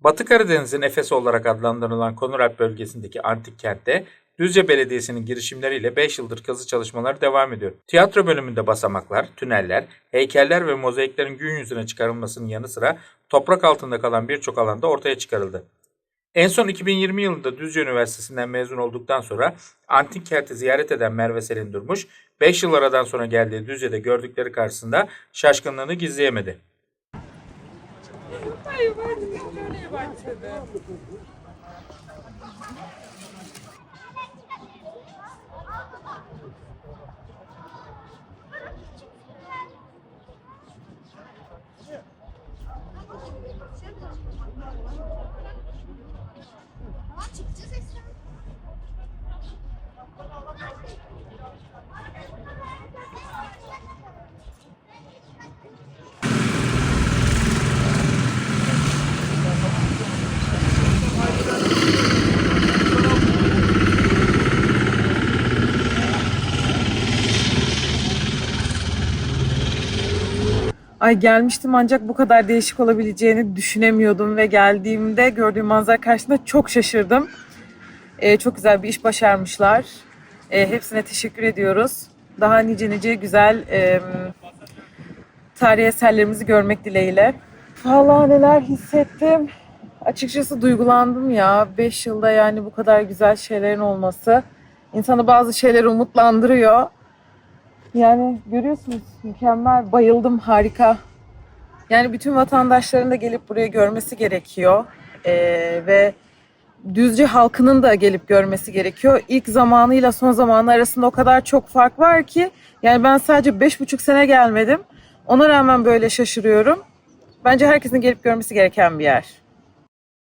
Batı Karadeniz'in Efes olarak adlandırılan Konuralp bölgesindeki antik kentte Düzce Belediyesi'nin girişimleriyle 5 yıldır kazı çalışmaları devam ediyor. Tiyatro bölümünde basamaklar, tüneller, heykeller ve mozaiklerin gün yüzüne çıkarılmasının yanı sıra toprak altında kalan birçok alanda ortaya çıkarıldı. En son 2020 yılında Düzce Üniversitesi'nden mezun olduktan sonra antik kenti ziyaret eden Merve Selin Durmuş, 5 yıl aradan sonra geldiği Düzce'de gördükleri karşısında şaşkınlığını gizleyemedi. Та Іван, не тебе. Ay gelmiştim ancak bu kadar değişik olabileceğini düşünemiyordum ve geldiğimde gördüğüm manzara karşısında çok şaşırdım. Ee, çok güzel bir iş başarmışlar. Ee, hepsine teşekkür ediyoruz. Daha nice nice güzel e, tarihi eserlerimizi görmek dileğiyle. Vallahi neler hissettim. Açıkçası duygulandım ya. 5 yılda yani bu kadar güzel şeylerin olması insanı bazı şeyleri umutlandırıyor. Yani görüyorsunuz mükemmel, bayıldım, harika. Yani bütün vatandaşların da gelip buraya görmesi gerekiyor. Ee, ve Düzce halkının da gelip görmesi gerekiyor. İlk zamanıyla son zamanı arasında o kadar çok fark var ki. Yani ben sadece beş buçuk sene gelmedim. Ona rağmen böyle şaşırıyorum. Bence herkesin gelip görmesi gereken bir yer.